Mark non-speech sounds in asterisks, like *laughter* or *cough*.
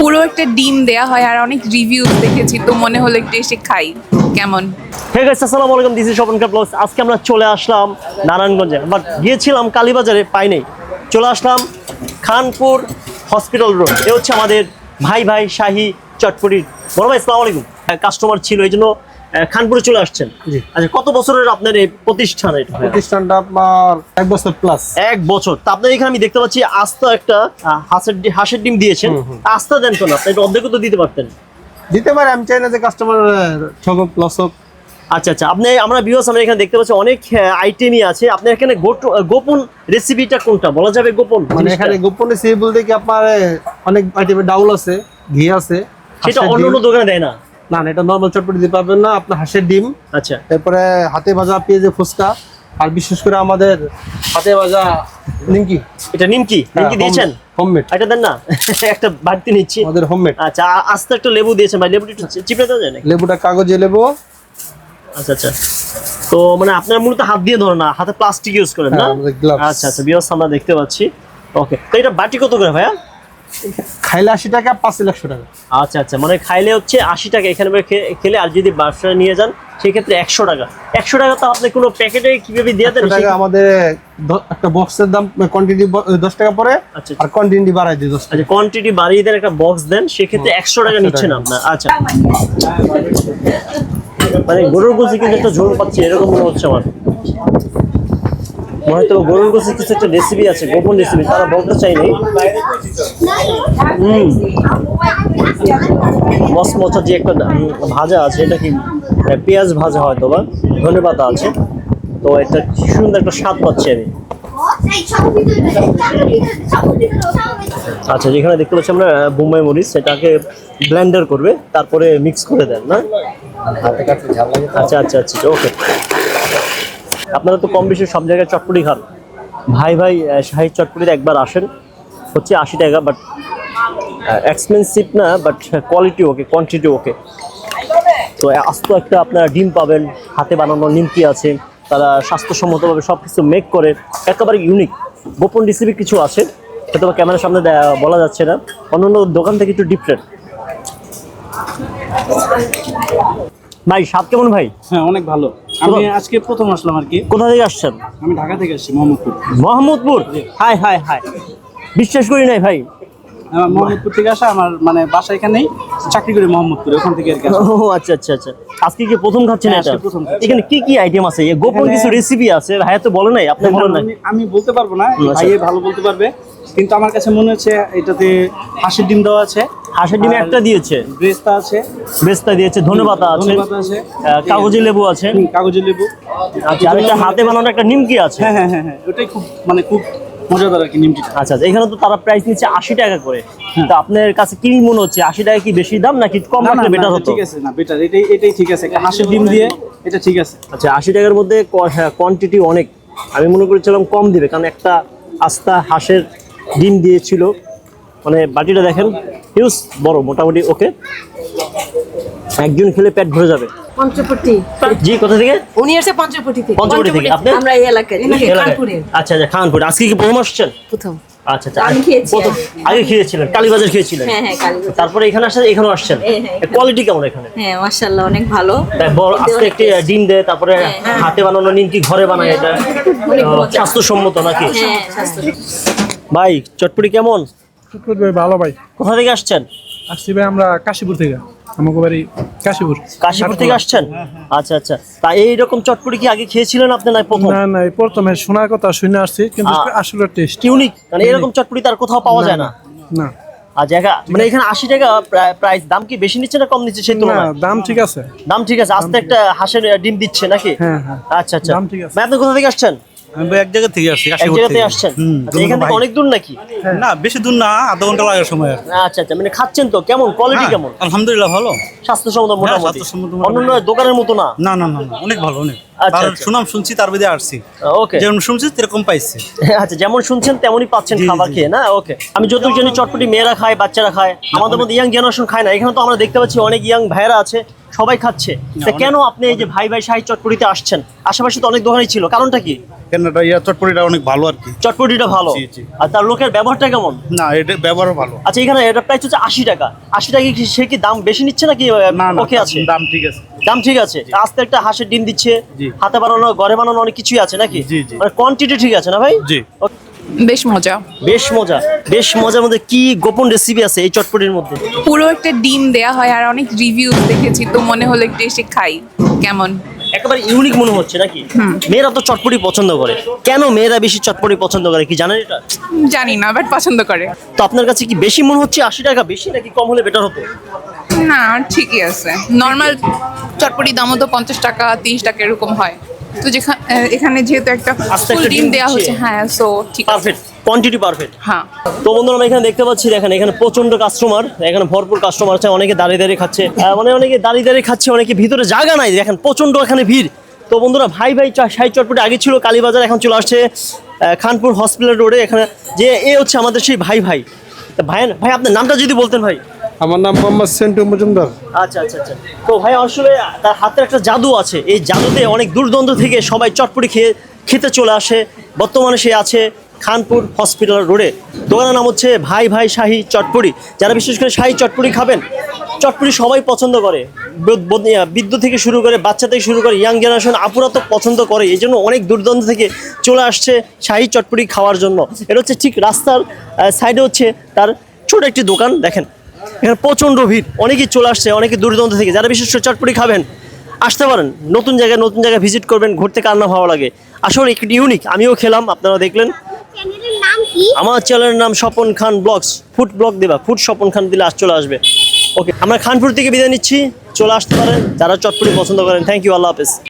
পুরো একটা ডিম দেয়া হয় আর অনেক রিভিউ দেখেছি, তো মনে হলো একটু এসে খাই। কেমন? হ্যাঁ গাইস আসসালামু আলাইকুম দিস ইজ ব্লগস আজকে আমরা চলে আসলাম নারায়ণগঞ্জে বাট গিয়েছিলাম কালীবাজারে পাই নাই চলে আসলাম খানপুর হসপিটাল রোড এ হচ্ছে আমাদের ভাই ভাই শাহী চটপটির। বড় ভাই, আসসালামু আলাইকুম। কাস্টমার ছিল, এই জন্য খানপুরে চলে আসছেন। আচ্ছা কত বছরের আপনার এই প্রতিষ্ঠান এটা প্রতিষ্ঠানটা আপনার এক বছর প্লাস এক বছর। তা আপনার এখানে আমি দেখতে পাচ্ছি আস্তা একটা হাঁসের হাঁসের ডিম দিয়েছেন। আস্তা দেন তো না আপনি অর্ধেক তো দিতে পারতেন। দিতে পারে আমি চাই না যে কাস্টমার ঠকক লস হোক আচ্ছা আচ্ছা আপনি আমরা ভিউয়ার্স আমরা এখানে দেখতে পাচ্ছি অনেক আইটেমই আছে। আপনার এখানে গোপন রেসিপিটা কোনটা? বলা যাবে গোপন মানে এখানে গোপনে সে বলতে কি আপনার অনেক আইটেমের ডাউল আছে ঘি আছে সেটা অন্য অন্য দোকানে দেয় না? না এটা নর্মাল চটপটি দিতে পারবেন না আপনার হাঁসের ডিম। আচ্ছা। তারপরে হাতে ভাজা পেঁয়াজে ফুচকা আর বিশেষ করে আমাদের হাতে ভাজা নিমকি। এটা নিমকি? হ্যাঁ, নিমকি দিয়েছেন? হোমমেড এটা দেন না *laughs* একটা বাড়তি নিচ্ছি। আমাদের হোমমেড আচ্ছা আস্তে একটা লেবু দিয়েছেন ভাই লেবুটা একটু চি- চিপে দেওয়া যায় লেবুটা কাগজে লেবু। আচ্ছা আচ্ছা। তো মানে আপনার মূলত হাত দিয়ে ধরেন না হাতে প্লাস্টিক ইউজ করেন না? হ্যাঁ। আচ্ছা আচ্ছা বিয়স আমরা দেখতে পাচ্ছি। ওকে তো এটা বাটি কত করে ভাইয়া? খাইলে আশি টাকা পাঁচ একশো টাকা। আচ্ছা আচ্ছা মানে খাইলে হচ্ছে আশি টাকা এখানে খেলে আর যদি বাসায় নিয়ে যান সেক্ষেত্রে একশো টাকা। একশো টাকা তো আপনি কোনো প্যাকেটে কীভাবে দিয়ে দেন? টাকা আমাদের একটা বক্সের দাম কোয়ান্টিটি দশ টাকা পরে আচ্ছা আর কোয়ান্টিটি বাড়াই দিই দশ আচ্ছা কোয়ান্টিটি বাড়িয়ে দেন একটা বক্স দেন সেক্ষেত্রে একশো টাকা নিচ্ছেন। আপনার আচ্ছা। মানে গরুর গোছি কিন্তু একটা ঝোল পাচ্ছি এরকম মনে হচ্ছে আমার। মনে হয়তো গরুর গোছি কিছু একটা রেসিপি আছে গোপন রেসিপি তারা বলতে চাইনি হুম। মসমচা যে একটা ভাজা আছে এটা কি পেঁয়াজ ভাজা হয়তো বা? ধনে পাতা আছে। তো এটা সুন্দর একটা স্বাদ পাচ্ছি আমি। আচ্ছা যেখানে দেখতে পাচ্ছি আমরা বোম্বাই মরিচ সেটাকে ব্লেন্ডার করবে তারপরে মিক্স করে দেন না? আচ্ছা আচ্ছা আচ্ছা ওকে। আপনারা তো কম বেশি সব জায়গায় চটপটি খান। ভাই ভাই শাহী চটপটিতে একবার আসেন। হচ্ছে আশি টাকা বাট এক্সপেন্সিভ না but quality okay quantity okay তো আস্ত একটা আপনারা ডিম পাবেন, হাতে বানানো নিমকি আছে, তারা স্বাস্থ্যসম্মতভাবে সব কিছু মেক করে, একেবারে ইউনিক গোপন রেসিপি কিছু আছে, হয়তো ক্যামেরার সামনে বলা যাচ্ছে না। অন্য অন্য দোকান থেকে একটু ডিফারেন্ট ভাই, স্বাদ কেমন ভাই? হ্যাঁ অনেক ভালো। আমি আজকে প্রথম আসলাম আর কি। কোথা থেকে আসছেন? আমি ঢাকা থেকে আসছি Mohammadpur. Mohammadpur? Hi hi hi. বিশ্বাস করি নাই ভাই। আমার মোহাম্মদপুর থেকে আসা আমার মানে বাসা এখানেই চাকরি করি মোহাম্মদপুরে ওখান থেকে আর কি ও আচ্ছা আচ্ছা আচ্ছা। আজকে কি প্রথম খাচ্ছেন হ্যাঁ, এটা? প্রথম এখানে কি কি আইটেম আছে? এ গোপন কিছু রেসিপি আছে? ভাইয়া তো বলে নাই আপনি বলেন না আমি- বলতে পারব না আচ্ছা। ভাইয়ে ভালো বলতে পারবে। কিন্তু আমার কাছে মনে হচ্ছে এটাতে হাঁসের ডিম দেওয়া আছে। হাঁসের ডিমে একটা দিয়েছে। ব্রেস্তা আছে। বেস্তা দিয়েছে ধনেপাতা আছে। কাগজি লেবু আছে। কাগজি লেবু। আচ্ছা আর একটা হাতে বানানো একটা নিমকি আছে। হ্যাঁ হ্যাঁ হ্যাঁ হ্যাঁ ওটাই খুব মানে খুব মজাদার আর কি নিমটিটা আচ্ছা আচ্ছা এখানে তো তারা প্রাইস নিচ্ছে আশি টাকা করে। তো আপনার কাছে কি মনে হচ্ছে আশি টাকা কি বেশি দাম নাকি কম রাখলে বেটার হতো? ঠিক আছে না বেটার এটাই এটাই ঠিক আছে হাঁসের ডিম দিয়ে এটা ঠিক আছে। আচ্ছা আশি টাকার মধ্যে কোয়ান্টিটি অনেক। আমি মনে করেছিলাম কম দিবে কারণ একটা আস্তা হাঁসের ডিম দিয়েছিল। মানে বাটিটা দেখেন হিউজ বড় মোটামুটি ওকে একজন খেলে পেট ভরে যাবে। পঞ্চপটি জি কোথা থেকে? উনি আসছে পঞ্চপটি থেকে। পঞ্চবটি থেকে আপনি আমরা এই এলাকায়? আচ্ছা আচ্ছা খানপুর। আজকে কি প্রথম আসছেন? প্রথম। আচ্ছা আচ্ছা আমি খেয়েছি প্রথম- আগে। খেয়েছিলেন কালীবাজার খেয়েছিলেন? হ্যাঁ হ্যাঁ কালীবাজার। তারপরে এখানে আসছেন এখানেও আসছেন। হ্যাঁ, হ্যাঁ। কোয়ালিটি কেমন এখানে? হ্যাঁ মাশাআল্লাহ অনেক ভালো। বড় একটি ডিম দেয় তারপরে। হাতে বানানো নিমকি ঘরে বানায় এটা। স্বাস্থ্যসম্মত নাকি? হ্যাঁ স্বাস্থ্য ভাই চটপটি কেমন? শুক্র ভাই ভালো ভাই। কোথা থেকে আসছেন? আসছি ভাই আমরা কাশীপুর থেকে আমাকে বাড়ি কাশীপুর। কাশীপুর থেকে আসছেন? আচ্ছা আচ্ছা। তা এইরকম চটপটি কি আগে খেয়েছিলেন আপনি না প্রথম? না না প্রথমে শোনার কথা শুনে আসছি কিন্তু আ- আসলে টেস্ট ইউনিক মানে এরকম চটপটি তার কোথাও পাওয়া যায় না? না আর জায়গা মানে এখানে আশি টাকা প্রাইস দাম কি বেশি নিচ্ছে না কম নিচ্ছে সেই তুলনায়? দাম ঠিক আছে। দাম ঠিক আছে। আস্তে একটা হাঁসের ডিম দিচ্ছে নাকি? হ্যাঁ, হ্যাঁ। আচ্ছা আচ্ছা। দাম ঠিক আছে। আপনি কোথা থেকে আসছেন? আমি এক জায়গা থেকে আসছি এক কাশীপুর থেকে। আসছেন? আচ্ছা, এখান থেকে অনেক দূর নাকি? না বেশি দূর না আধা ঘণ্টা লাগার সময়। আচ্ছা আচ্ছা মানে খাচ্ছেন তো? কেমন? কোয়ালিটি হ্যাঁ, কেমন? আলহামদুলিল্লাহ ভালো। স্বাস্থ্যসম্মত মোটামুটি? অন্যান্য দোকানের মতো না? না না না অনেক ভালো অনেক। আচ্ছা। সুনাম শুনছি তার আসছি। ওকে। যেমন শুনছি সেরকম পাইছি। আচ্ছা যেমন শুনছেন তেমনই পাচ্ছেন খাবার খেয়ে না? ওকে। আমি যতটুকু জানি চটপটি মেয়েরা খায় বাচ্চারা খায়। আমাদের মধ্যে ইয়াং জেনারেশন খায় না। এখানে তো আমরা দেখতে পাচ্ছি অনেক ইয়াং ভাইরা আছে। সবাই খাচ্ছে। কেন আপনি এই যে ভাই ভাই শাহী চটপটিতে আসছেন? আশেপাশে তো অনেক দোকানই ছিল কারণটা কি? কেনটা ইয়া চটপটিটা অনেক ভালো আর কি। চটপটিটা ভালো। আর তার লোকের ব্যবহারটা কেমন? না এটা ব্যবহারও ভালো। আচ্ছা এখানে এটা প্রাইস হচ্ছে আশি টাকা। আশি টাকা কি সে কি দাম বেশি নিচ্ছে নাকি ওকে আছে? দাম ঠিক আছে। দাম ঠিক আছে। আস্তে একটা হাঁসের ডিম দিচ্ছে হাতে বানানো ঘরে বানানো অনেক কিছুই আছে নাকি? জি। মানে কোয়ান্টিটি ঠিক আছে না ভাই? জি। বেশ মজা। বেশ মজা। বেশ মজার মধ্যে কি গোপন রেসিপি আছে এই চটপটির মধ্যে? পুরো একটা ডিম দেয়া হয় আর অনেক রিভিউ দেখেছি তো মনে হলো একটু এসে খাই। কেমন? একেবারে ইউনিক মনে হচ্ছে নাকি? মেয়েরা তো চটপটি পছন্দ করে। কেন মেয়েরা বেশি চটপটি পছন্দ করে কি জানেন এটা? জানি না বাট পছন্দ করে। তো আপনার কাছে কি বেশি মনে হচ্ছে আশি টাকা বেশি নাকি কম হলে বেটার হতো? না ঠিকই আছে। নর্মাল চটপটি দামও তো পঞ্চাশ টাকা তিরিশ টাকা এরকম হয়। তো যেখানে এখানে যেহেতু একটা ফুল ডিম দেওয়া হচ্ছে হ্যাঁ সো ঠিক পারফেক্ট কোয়ান্টিটি পারফেক্ট হ্যাঁ। তো বন্ধুরা আমরা এখানে দেখতে পাচ্ছি দেখেন এখানে প্রচণ্ড কাস্টমার এখানে ভরপুর কাস্টমার আছে অনেকে দাঁড়িয়ে দাঁড়িয়ে খাচ্ছে। মানে অনেকে দাঁড়িয়ে দাঁড়িয়ে খাচ্ছে অনেকে ভিতরে জায়গা নাই দেখেন প্রচণ্ড এখানে ভিড়। তো বন্ধুরা ভাই ভাই শাহী চটপটি আগে ছিল কালীবাজার এখন চলে আসছে খানপুর হসপিটাল রোডে এখানে যে এ হচ্ছে আমাদের সেই ভাই ভাই। ভাই ভাই আপনার নামটা যদি বলতেন ভাই। আমার নাম মোহাম্মদ সেন্টু মজুমদার। আচ্ছা আচ্ছা আচ্ছা। তো ভাই, আসলে তার হাতের একটা জাদু আছে। এই জাদুতে অনেক দূর থেকে সবাই চটপটি খেয়ে খেতে চলে আসে। বর্তমানে সে আছে খানপুর হসপিটাল রোডে। দোকানের নাম হচ্ছে ভাই ভাই শাহি চটপটি। যারা বিশেষ করে শাহী চটপটি খাবেন, চটপটি সবাই পছন্দ করে। ব- ব- বৃদ্ধ থেকে শুরু করে, বাচ্চা থেকে শুরু করে, ইয়াং জেনারেশন আপুরা তো পছন্দ করে। এই জন্য অনেক দূর দূরান্ত থেকে চলে আসছে শাহী চটপটি খাওয়ার জন্য। এটা হচ্ছে ঠিক রাস্তার সাইডে হচ্ছে তার ছোট একটি দোকান, দেখেন। এখানে প্রচণ্ড ভিড়। অনেকেই চলে আসছে অনেকে দূর দূরান্ত থেকে। যারা বিশেষ করে চটপটি খাবেন আসতে পারেন। নতুন জায়গায় নতুন জায়গায় ভিজিট করবেন ঘুরতে কার না ভালো লাগে। আসলে একটি ইউনিক আমিও খেলাম আপনারা দেখলেন। আমার চ্যানেলের নাম Swapan Khan vlogs food vlog দেবা। ফুড স্বপন খান দিলে আজ চলে আসবে। ওকে আমরা খানপুর থেকে বিদায় নিচ্ছি। চলে আসতে পারেন। যারা চটপটি পছন্দ করেন থ্যাংক ইউ আল্লাহ হাফেজ।